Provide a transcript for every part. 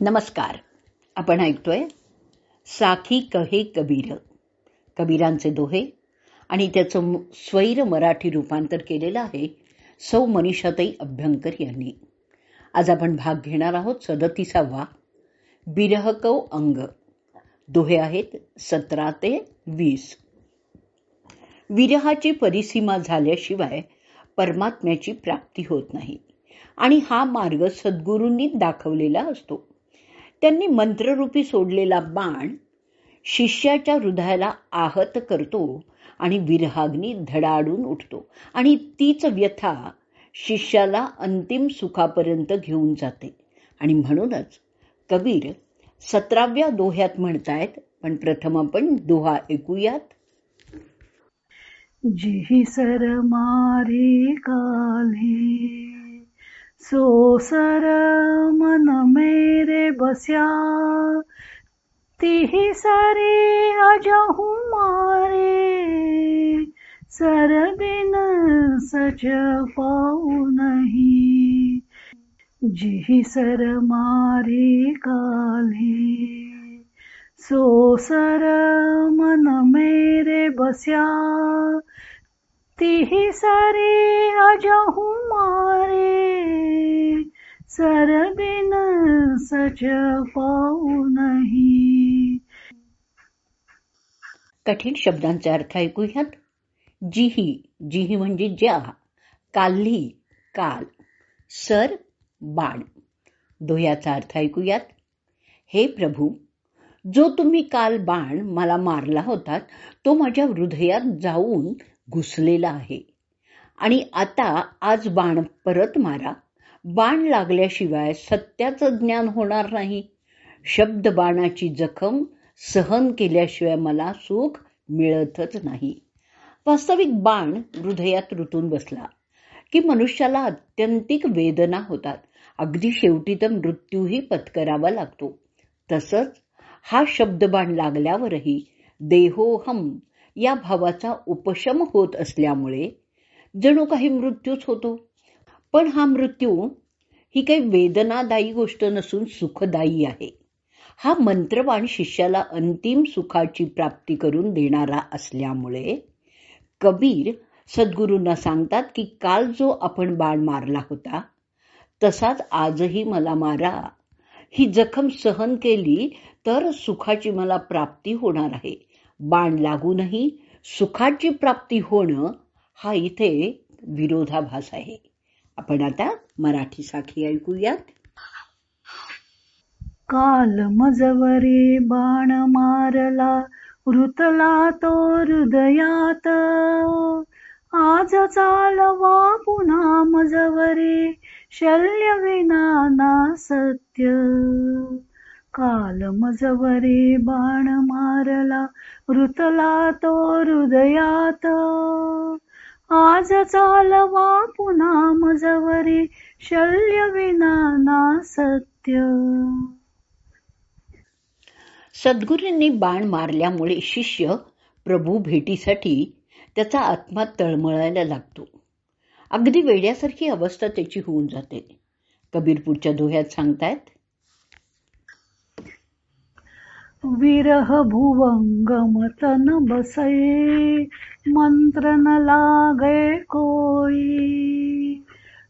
नमस्कार. आपण ऐकतोय साखी कहे कबीर. कबीरांचे दोहे आणि त्याचं स्वैर मराठी रूपांतर केलेलं आहे सौ मनीषाताई अभ्यंकर यांनी. आज आपण भाग घेणार आहोत सदतीसावा बिरहकव अंग. दोहे आहेत सतरा ते वीस. विरहाची परिसीमा झाल्याशिवाय परमात्म्याची प्राप्ती होत नाही आणि हा मार्ग सद्गुरूंनी दाखवलेला असतो. त्यांनी मंत्ररूपी सोडलेला बाण शिष्याच्या हृदयाला आहत करतो आणि विरहाग्नी धडाडून उठतो. आणि तीच व्यथा शिष्याला अंतिम सुखापर्यंत घेऊन जाते. आणि म्हणूनच कबीर सतराव्या दोह्यात म्हणतायत पण प्रथम आपण दोहा ऐकूयात. जिही सर मारी काली. सो सर मन मेरे बस्या, तिही सारी अजहू मारे। सर बिन सच पाऊ नहीं, जिही सर मारी काली। सो सर मन मेरे बस्या तिही सारी अजहू मारे. सर बिन सच पाऊ नाही. कठीण शब्दांचे अर्थ ऐकूयात. जिही जिही म्हणजे ज्या काल्ही काल सर बाण. दोह्याचा अर्थ ऐकूयात. हे प्रभू जो तुम्ही काल बाण मला मारला होता तो माझ्या हृदयात जाऊन घुसलेला आहे. आणि आता आज बाण परत मारा. बाण लागल्याशिवाय सत्याचं ज्ञान होणार नाही. शब्द बाणाची जखम सहन केल्याशिवाय मला सुख मिळतच नाही. वास्तविक बाण हृदयात रुतून बसला. की मनुष्याला अत्यंतिक वेदना होतात. अगदी शेवटी तर मृत्यूही पत्करावा लागतो. तसंच हा शब्दबाण लागल्यावरही देहोहम या भावाचा उपशम होत असल्यामुळे जणू काही मृत्यूच होतो. पण हा मृत्यू ही काही वेदनादायी गोष्ट नसून सुखदायी आहे. हा मंत्रवाण शिष्याला अंतिम सुखाची प्राप्ती करून देणारा असल्यामुळे कबीर सद्गुरूंना सांगतात की काल जो आपण बाण मारला होता तसाच आजही मला मारा. ही जखम सहन केली तर सुखाची मला प्राप्ती होणार आहे. बाण लागूनही सुखाची प्राप्ती होणं हा इथे विरोधाभास आहे. आपण आता मराठी साखी ऐकूयात. काल मजवरे बाण मारला ऋतला तो हृदयात. आज चालवा पुन्हा मजवरे शल्य विना ना सत्य. काल मजवरे बाण मारला वृतला तो हृदयात. आज चालवा पुन्हा मजवरे शल्य विना ना सत्य. सद्गुरूंनी बाण मारल्यामुळे शिष्य प्रभू भेटीसाठी त्याचा आत्मा तळमळायला लागतो. अगदी वेड्यासारखी अवस्था त्याची होऊन जाते. कबीरपूरच्या दोह्यात सांगतायत विरह भुवंगमतन बसये मंत्र न लागे कोई।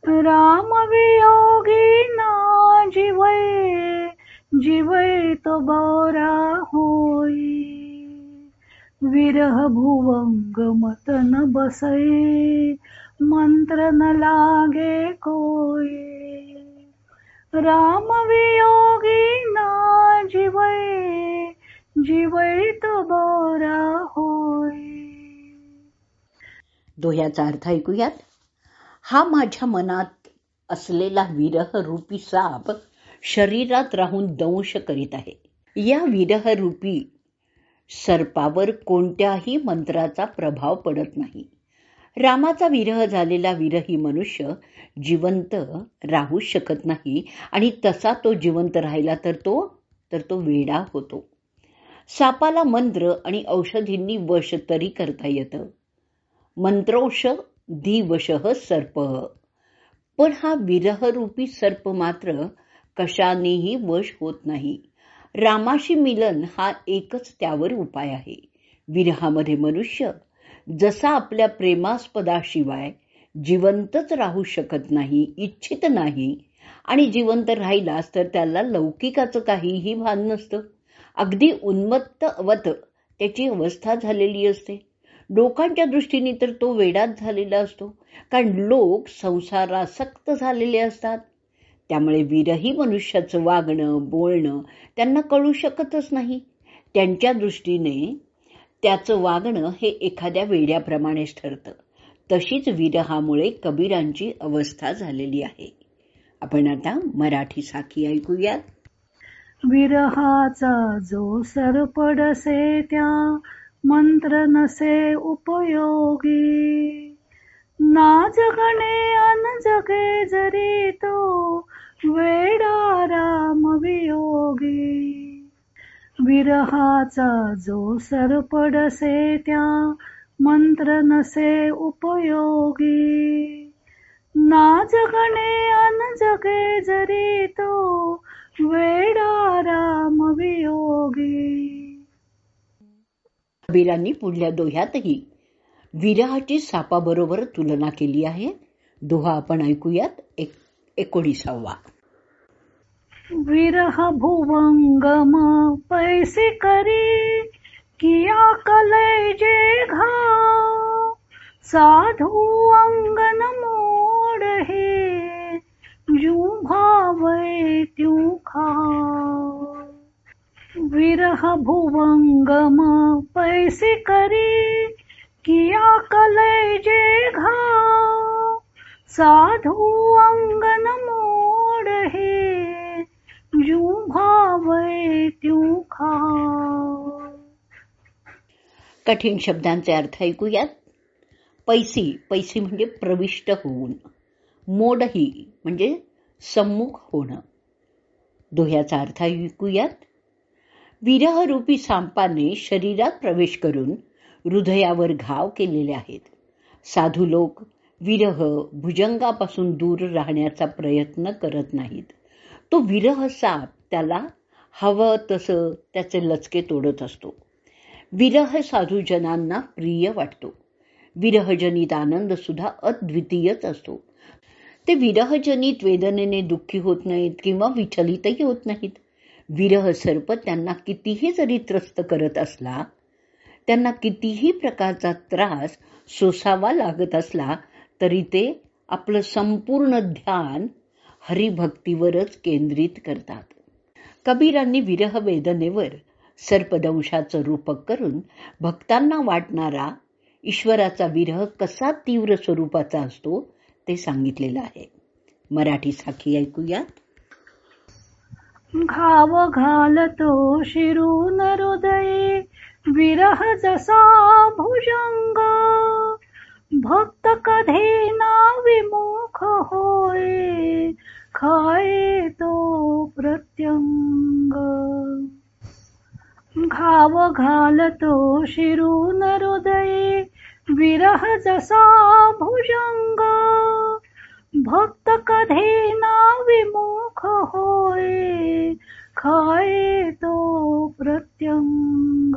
राम वियोगी ना जीवै जीवै तो बोरा होई। विरह भुवंगमतन बसये मंत्र न लागे कोई। राम वियोगी ना जिवै जीवय तो बोरा होय. दोह्याचा अर्थ ऐकूयात? हा माझ्या मनात असलेला विरह रूपी साप शरीरात राहून दंश करीत आहे. या विरह रूपी सर्पावर कोणत्याही मंत्राचा प्रभाव पडत नाही. रामाचा विरह झालेला विरही मनुष्य जिवंत राहू शकत नाही. आणि तसा तो जिवंत राहिला तर तो तर तो वेडा होतो. सापाला मंत्र आणि औषधींनी वश तरी करता येतं. मंत्रोष धीवश सर्प. पण हा विरहरूपी सर्प मात्र कशानेही वश होत नाही. रामाशी मिलन हा एकच त्यावर उपाय आहे. विरहामध्ये मनुष्य जसा आपल्या प्रेमास्पदाशिवाय जिवंतच राहू शकत नाही इच्छित नाही आणि जिवंत राहिलास तर त्याला लौकिकाचं काहीही भान नसतं. अगदी उन्मत्त अवत त्याची अवस्था झालेली असते. लोकांच्या दृष्टीने तर तो वेडाच झालेला असतो कारण लोक संसारासक्त झालेले असतात. त्यामुळे विरही मनुष्याचं वागणं बोलणं त्यांना कळू शकतच नाही. त्यांच्या दृष्टीने त्याचं वागणं हे एखाद्या वेड्याप्रमाणेच ठरतं. तशीच विरहामुळे कबीरांची अवस्था झालेली आहे. आपण आता मराठी साखी ऐकूयात. विरहाचा जो सरपडसे त्या मंत्र नसे उपयोगी. ना जगणे अन जगे जरी तो वेडा विरहाचा जो सरपडसे त्या मंत्र नसे उपयोगी. ना जगणे अन जगे जरी तो वेडा राम वियोगी. कबीरांनी पुढल्या दोह्यातही विरहाची सापाबरोबर तुलना केली आहे. दोहा आपण ऐकूयात एक एकोणीसावा. विरह भुवंगम पैसे करी किया कलय जे घाव साधू अंगन मोड हे जू भावे त्यू खा। विरह भुवंगम पैसे करी किया कलय जे घा साधू अंग मोड हे जू भावय त्यू खाव कठीण शब्दांचे अर्थ ऐकूयात. पैसी पैसी म्हणजे प्रविष्ट होऊन मोडही म्हणजे सम्मुख होणं. दोह्याचा अर्थ ऐकूयात. विरहरूपी सांपाने शरीरात प्रवेश करून हृदयावर घाव केलेले आहेत. साधू लोक विरह भुजंगापासून दूर राहण्याचा प्रयत्न करत नाहीत. तो विरह साप त्याला हवं तसं त्याचे लचके तोडत असतो. विरह साधूजनांना प्रिय वाटतो. विरहजनित आनंद सुद्धा अद्वितीयच असतो. ते विरहजनित वेदनेने दुःखी होत नाहीत किंवा विचलितही होत नाहीत. विरह सर्प त्यांना कितीही जरी त्रस्त करत असला त्यांना कितीही प्रकारचा त्रास सोसावा लागत असला तरी ते आपलं संपूर्ण ध्यान हरिभक्तीवरच केंद्रित करतात. कबीरांनी विरह वेदनेवर सर्पदंशाचं रूपक करून भक्तांना वाटणारा ईश्वराचा विरह कसा तीव्र स्वरूपाचा असतो ते सांगितलेलं आहे. मराठी साखी ऐकूयात. घाव घालतो शिरून हृदय विरह जसा भुजंग. भक्त कधी ना विमुख होय खाये तो प्रत्यंग. घाव घालतो शिरून हृदये विरह जसा भुजंग. भक्त कधी ना विमुख होय खाये तो प्रत्यंग.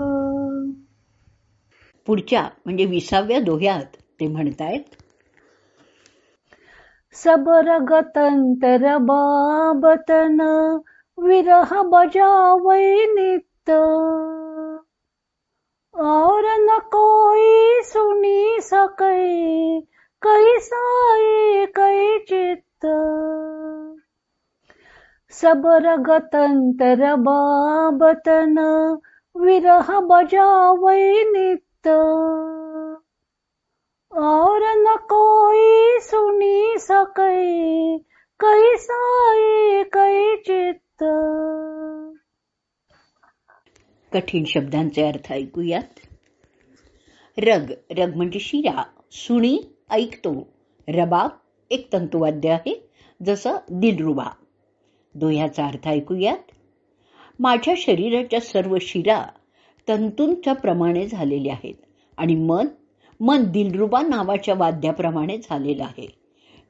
पुढच्या म्हणजे विसाव्या दोह्यात ते म्हणतायत सबर बाबतन विरह बजावै नित्य। और न कोई सुनी सकै कैसाए कै चित्त। सबर बाबतन विरह बजावै नित्त कठीण शब्दांचे अर्थ ऐकूयात. रग रग म्हणजे शिरा. सुणी ऐकतो. रबाब एक तंतुवाद्य आहे जसं दिलरुबा. दोह्याचा अर्थ ऐकूयात. माझ्या शरीराच्या सर्व शिरा तंतूंच्या प्रमाणे झालेल्या आहेत आणि मन मन दिलरुबा नावाच्या वाद्याप्रमाणे झालेलं आहे.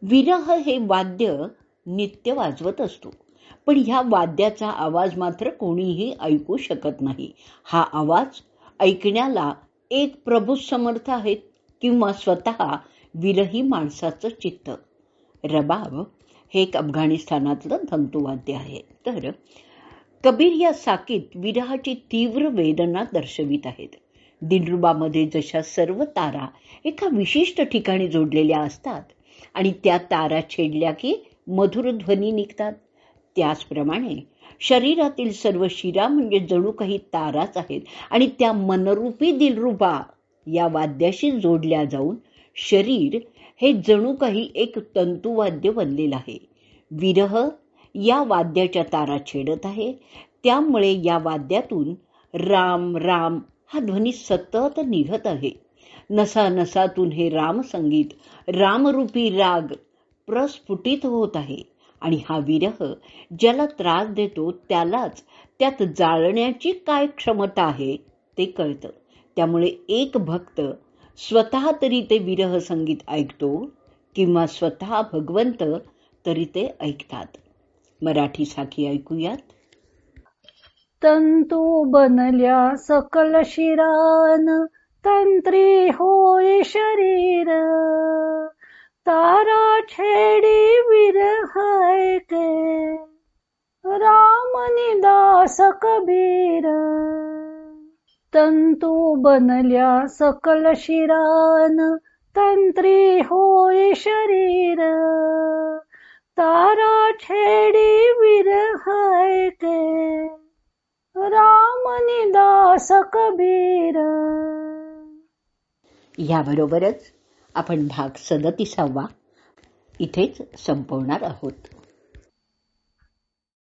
विरह हे वाद्य नित्य वाजवत असतो. पण ह्या वाद्याचा आवाज मात्र कोणीही ऐकू शकत नाही. हा आवाज ऐकण्याला एक प्रभू समर्थ आहेत किंवा स्वतः विरही माणसाचं चित्त. रबाब हे एक अफगाणिस्तानातलं तंतुवाद्य आहे. तर कबीर या साकीत विरहाची तीव्र वेदना दर्शवित आहेत. दिनरुबामध्ये जशा सर्व तारा एका विशिष्ट ठिकाणी जोडलेल्या असतात आणि त्या तारा छेडल्या की मधुर ध्वनी निघतात. त्याचप्रमाणे शरीरातील सर्व शिरा म्हणजे जणू काही ताराच आहेत आणि त्या मनरूपी दिलरुबा या वाद्याशी जोडल्या जाऊन शरीर हे जणू काही एक तंतुवाद्य बनलेलं आहे. विरह या वाद्याच्या तारा छेडत आहे. त्यामुळे या वाद्यातून राम राम हा ध्वनी सतत निघत आहे. नसा नसातून हे रामसंगीत रामरूपी राग प्रस्फुटित होत आहे. आणि हा विरह ज्याला त्रास देतो त्यालाच त्यात जाळण्याची काय क्षमता आहे ते कळतं. त्यामुळे एक भक्त स्वतः तरी ते विरह संगीत ऐकतो किंवा स्वतः भगवंत तरी ते ऐकतात. मराठी साखी ऐकूयात. तंतू बनल्या सकल शिरान तंत्री होय शरीर. तारा छेडी विरह के राम निदास कबीर तंतू बनल्या सकल शिरान। तंत्री होय शरीर। तारा छेडी विरह के राम निदास कबीर याबरोबरच आपण भाग सदतीसावा इथेच संपवणार आहोत.